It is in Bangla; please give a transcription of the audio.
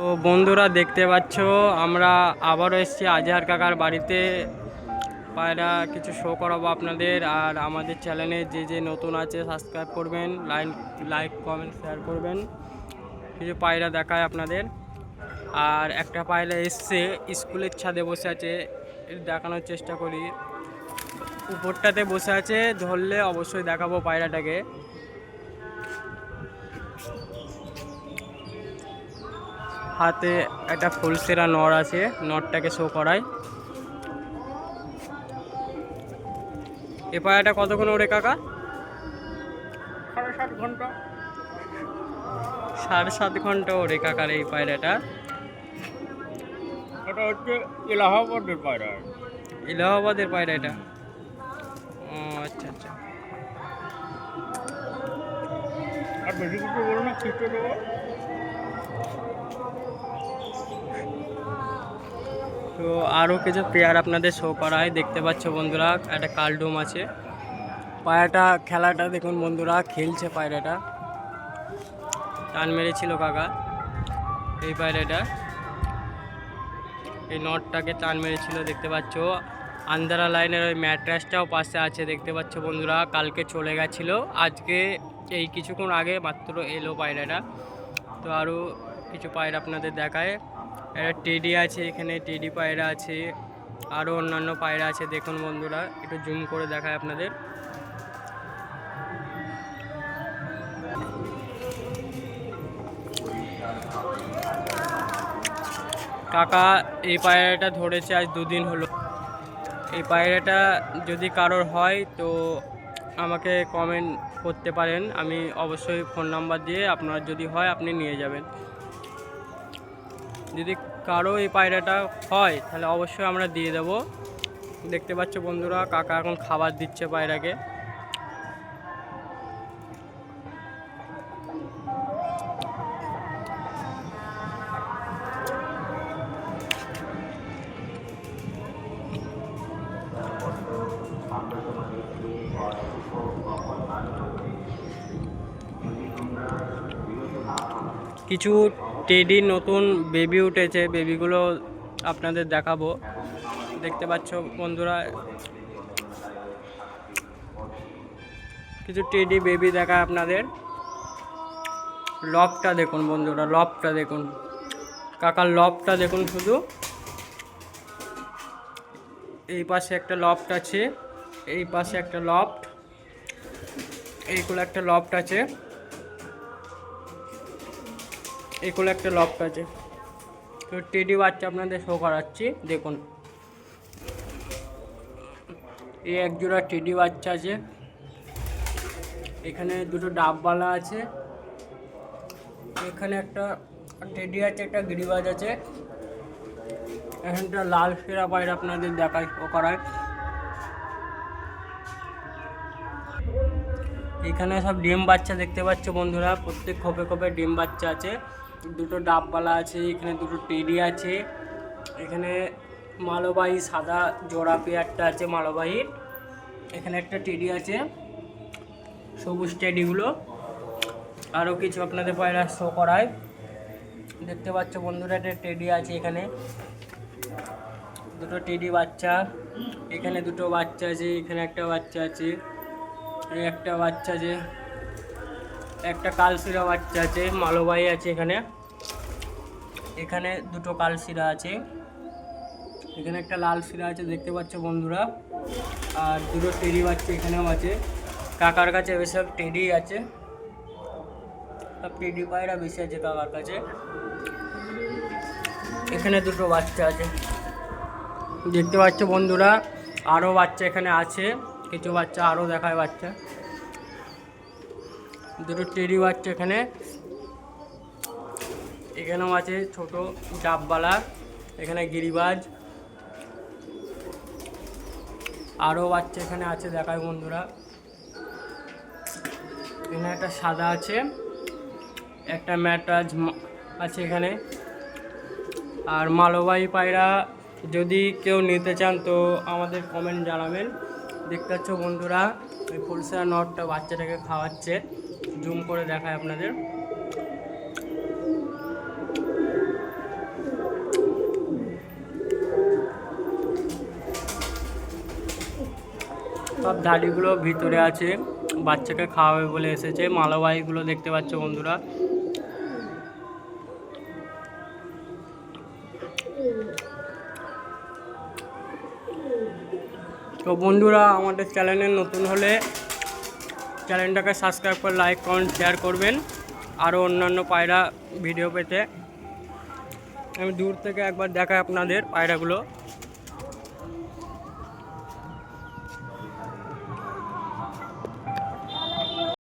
তো বন্ধুরা দেখতে পাচ্ছ, আমরা আবারও এসেছি আজহার কাকার বাড়িতে। পায়রা কিছু শো করাবো আপনাদের। আর আমাদের চ্যানেলে যে যে নতুন আছে সাবস্ক্রাইব করবেন লাইক লাইক কমেন্ট শেয়ার করবেন। কিছু পায়রা দেখায় আপনাদের। আর একটা পায়রা এসছে স্কুলের ছাদে বসে আছে। দেখানোর চেষ্টা করি। উপরটাতে বসে আছে, ধরলে অবশ্যই দেখাবো পায়রাটাকে। হাতে একটা ফুলসেরা নর আছে নরটাকে শো করায় এ পায়রাটা কতক্ষণ ওরে কাকা? সাড়ে সাত ঘণ্টা। সাড়ে সাত ঘণ্টা ওরে কাকার এই পায়রাটা। এটা হচ্ছে এলাহাবাদের পায়রা। ইলাহাবাদের পায়রা এটা। ও আচ্ছা আচ্ছা। আর বেশি কিছু বলো না খিস্টে দেবো। তো আরও কিছু প্লেয়ার আপনাদের শো করায়। দেখতে পাচ্ছ বন্ধুরা, একটা কালডোম আছে। পায়রাটা, খেলাটা দেখুন বন্ধুরা, খেলছে পায়রাটা। টান মেরেছিল কাকা, এই পায়রাটা। এই নটটাকে টান মেরেছিল, দেখতে পাচ্ছ। আন্দারা লাইনের ওই ম্যাট্রাসটাও পাশে আছে, দেখতে পাচ্ছ বন্ধুরা, কালকে চলে গেছিল। আজকে এই কিছুক্ষণ আগে মাত্র এলো পায়রাটা। তো আরও কিছু পায়রা আপনাদের দেখায়। টেডি আছে, এখানে টেডি পায়রা আছে আরও অন্যান্য পায়রা আছে, দেখুন বন্ধুরা, একটু জুম করে দেখায় আপনাদের। কাকা, এই পায়রাটা ধরেছে আজ দুদিন হলো। এই পায়রাটা যদি কারোর হয়, তো আমাকে কমেন্ট করতে পারেন। আমি অবশ্যই ফোন নাম্বার দিয়ে আপনার যদি হয়, আপনি নিয়ে যাবেন। যদি কারও এই পায়রাটা হয়, তাহলে অবশ্যই আমরা দিয়ে দেব। দেখতে পাচ্ছ বন্ধুরা, কাকা এখন খাবার দিচ্ছে পায়রাকে। কিছু টেডি নতুন বেবি উঠেছে, বেবিগুলো আপনাদের দেখাবো। দেখতে পাচ্ছ বন্ধুরা, কিছু টেডি বেবি দেখায় আপনাদের। লবটা দেখুন বন্ধুরা, লবটা দেখুন। কাকার লবটা দেখুন শুধু। এই পাশে একটা লফট আছে, এই পাশে একটা লফট এইগুলো একটা লফট আছে। এগুলো একটা লফট আছে। তো টেডি বাচ্চা আপনাদের শো করাচ্ছি, দেখুন। এই এক জোড়া টেডি বাচ্চা আছে। এখানে দুটো ডাববালা আছে। এখানে একটা টেডি আছে, একটা গিরিবাজ আছে। এখানটা লাল ফেরা পায়রা আপনাদের দেখায় ও করায় এখানে সব ডিম বাচ্চা দেখতে পাচ্ছ বন্ধুরা, প্রত্যেক খোপে খোপে ডিম বাচ্চা আছে। দুটো ডাববালা আছে, এখানে দুটো টেডি আছে, এখানে মালবাহী সাদা জোড়া পেয়ারটা আছে মালবাহীর এখানে একটা টেডি আছে, সবুজ টেডিগুলো আরও কিছু আপনাদের পায়রা শো করায়। দেখতে পাচ্ছ বন্ধুরা, একটা টেডি আছে এখানে, দুটো টেডি বাচ্চা, এখানে দুটো বাচ্চা আছে, এখানে একটা বাচ্চা আছে একটা বাচ্চা আছে। একটা কালশিরা বাচ্চা আছে, মালবাহী আছে এখানে। এখানে দুটো কালশিরা আছে। এখানে একটা লাল শিরা আছে, দেখতে পাচ্ছ বন্ধুরা। আর দুটো টেডি বাচ্চা এখানেও আছে। কাকার কাছে বেশিরভাগ টেডি আছে। টেডি পায়রা বেশি আছে কাকার কাছে। এখানে দুটো বাচ্চা আছে। দেখতে পাচ্ছ বন্ধুরা আরও বাচ্চা এখানে আছে। কিছু বাচ্চা আরও দেখায় বাচ্চা। দুটো টেডি বাচ্চা এখানে। এখানেও আছে ছোট ডাববালা এখানে গিরিবাজ। আরও বাচ্চা এখানে আছে দেখায় বন্ধুরা। এখানে একটা সাদা আছে, একটা ম্যাটাজ আছে এখানে। আর মালবাহী পায়রা, যদি কেউ নিতে চান তো আমাদের কমেন্ট জানাবেন। দেখতে পাচ্ছ বন্ধুরা, ওই ফুলসা নটটা বাচ্চাটাকে খাওয়াচ্ছে। জুম করে দেখায় আপনাদের। সব ধাড়িগুলো ভিতরে আছে, বাচ্চাকে খাওয়াবে বলে এসেছে, মালবাহীগুলো দেখতে পাচ্ছ বন্ধুরা। তো বন্ধুরা, আমাদের চ্যানেলে নতুন হলে চ্যানেলটাকে সাবস্ক্রাইব করে লাইক, কমেন্ট, শেয়ার করবেন। আরও অন্যান্য পায়রা ভিডিও পেতে। আমি দূর থেকে একবার দেখাই আপনাদের পায়রাগুলো।